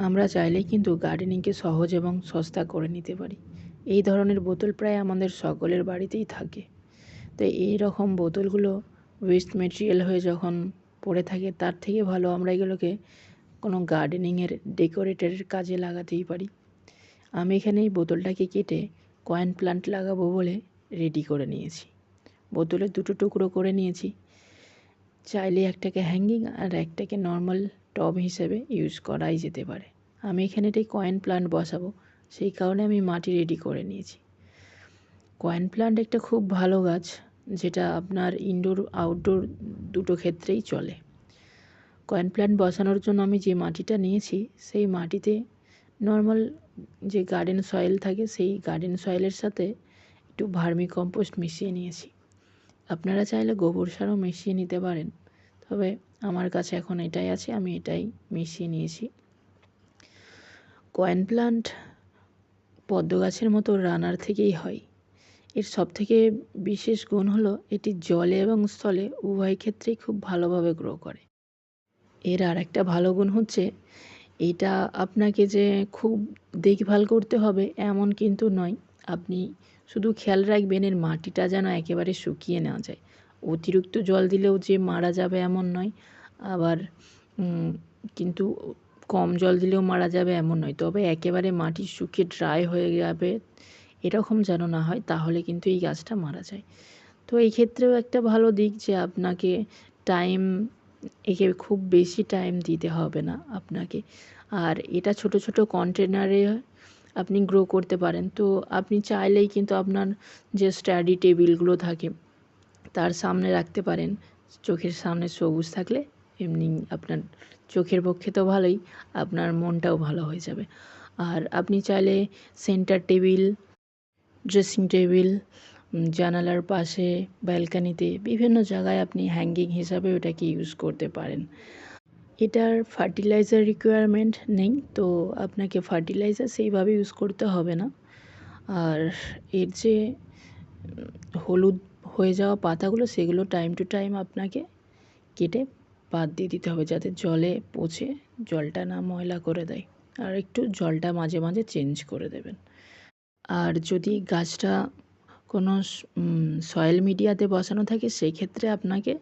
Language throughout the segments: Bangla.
আমরা চাইলেই কিন্তু গার্ডেনিংকে সহজ এবং সস্তা করে নিতে পারি। এই ধরনের বোতল প্রায় আমাদের সকলের বাড়িতেই থাকে। তো এই রকম বোতলগুলো ওয়েস্ট মেটেরিয়াল হয়ে যখন পড়ে থাকে, তার থেকে ভালো আমরা এগুলোকে কোনো গার্ডেনিংয়ের ডেকোরেটের কাজে লাগাতেই পারি। আমি এখানে এই বোতলটাকে কেটে কয়েন প্লান্ট লাগাবো বলে রেডি করে নিয়েছি। বোতলে দুটো টুকরো করে নিয়েছি। চাইলে একটাকে হ্যাঙ্গিং আর একটাকে নর্মাল টব হিসেবে ইউজ করাই যেতে পারে। আমি এখানে কয়েন প্লান্ট বসাবো। সেই কারণে আমি মাটি রেডি করে নিয়েছি। কয়েন প্লান্ট একটা খুব ভালো গাছ, যেটা আপনার ইনডোর আউটডোর দুটো ক্ষেত্রেই চলে। কয়েন প্ল্যান্ট বসানোর জন্য আমি যে মাটিটা নিয়েছি, সেই মাটিতে নর্মাল যে গার্ডেন সয়েল থাকে, সেই গার্ডেন সয়েলের সাথে একটু ভার্মি কম্পোস্ট মিশিয়ে নিয়েছি। আপনারা চাইলে গোবর সারও মিশিয়ে নিতে পারেন। তবে আমার কাছে এখন এটাই আছে, আমি এটাই মিশিয়ে নিয়েছি। কয়েন প্লান্ট পদ্ম গাছের মতো রানার থেকেই হয়। এর সবথেকে বিশেষ গুণ হলো, এটি জলে এবং স্থলে উভয় ক্ষেত্রেই খুব ভালোভাবে গ্রো করে। এর আর একটা ভালো গুণ হচ্ছে, এটা আপনাকে যে খুব দেখভাল করতে হবে এমন কিন্তু নয়। আপনি শুধু খেয়াল রাখবেন, এর মাটিটা যেন একেবারে শুকিয়ে না যায়। অতিরিক্ত জল দিলেও যে মারা যাবে এমন নয়। আবার কিন্তু কম জল দিলেও মারা যাবে এমন নয়। তবে একেবারে মাটি শুকিয়ে ড্রাই হয়ে যাবে, এরকম যেন না হয়, তাহলে কিন্তু এই গাছটা মারা যায়। তো এই ক্ষেত্রেও একটা ভালো দিক যে আপনাকে টাইম একে খুব বেশি টাইম দিতে হবে না আপনাকে। আর এটা ছোট ছোট কন্টেনারে আপনি গ্রো করতে পারেন। তো আপনি চাইলেই কিন্তু আপনার যে স্টাডি টেবিলগুলো থাকে তার সামনে রাখতে পারেন। চোখের সামনে সবুজ থাকলে এমনি আপনার চোখের পক্ষে তো ভালোই, আপনার মনটাও ভালো হয়ে যাবে। আর আপনি চাইলে সেন্টার টেবিল, ড্রেসিং টেবিল জানালার পাশে, ব্যালকানিতে বিভিন্ন জায়গায় আপনি হ্যাঙ্গিং হিসাবে ওটাকে ইউজ করতে পারেন। এটার ফার্টিলাইজার রিকোয়ারমেন্ট নেই, তো আপনাকে ফার্টিলাইজার সেইভাবে ইউজ করতে হবে না। আর এর যে হলুদ হয়ে যাওয়া পাতাগুলো সেগুলো টাইম টু টাইম আপনাকে কেটে বাদ দিয়ে দিতে হবে যাতে জলে পচে জলটা না ময়লা করে দেয়। আর একটু জলটা মাঝে মাঝে চেঞ্জ করে দেবেন। আর যদি গাছটা কোনো সয়েল মিডিয়াতে বসানো থাকে সেই ক্ষেত্রে আপনাকে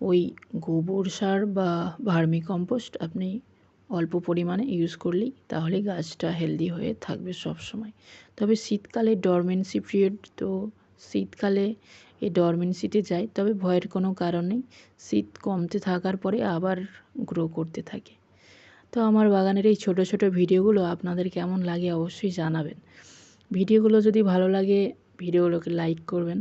ওই গোবর সার বা ভার্মি কম্পোস্ট আপনি অল্প পরিমাণে ইউজ করলেই তাহলে গাছটা হেলদি হয়ে থাকবে সব সময় তবে শীতকালে ডরমেন্সি পিরিয়ড তো শীতকালে এই ডরমেন্সিতে যায় তবে ভয়ের কোনো কারণ নেই। শীত কমতে থাকার পরে আবার গ্রো করতে থাকে। তো আমার বাগানের এই ছোটো ছোটো ভিডিওগুলো আপনাদের কেমন লাগে অবশ্যই জানাবেন। ভিডিওগুলো যদি ভালো লাগে, ভিডিওগুলোকে লাইক করবেন।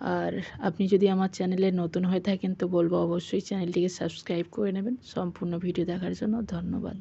আর আপনি যদি আমার চ্যানেলে নতুন হয়ে থাকেন, তো বলব অবশ্যই চ্যানেলটিকে সাবস্ক্রাইব করে নেবেন। সম্পূর্ণ ভিডিও দেখার জন্য ধন্যবাদ।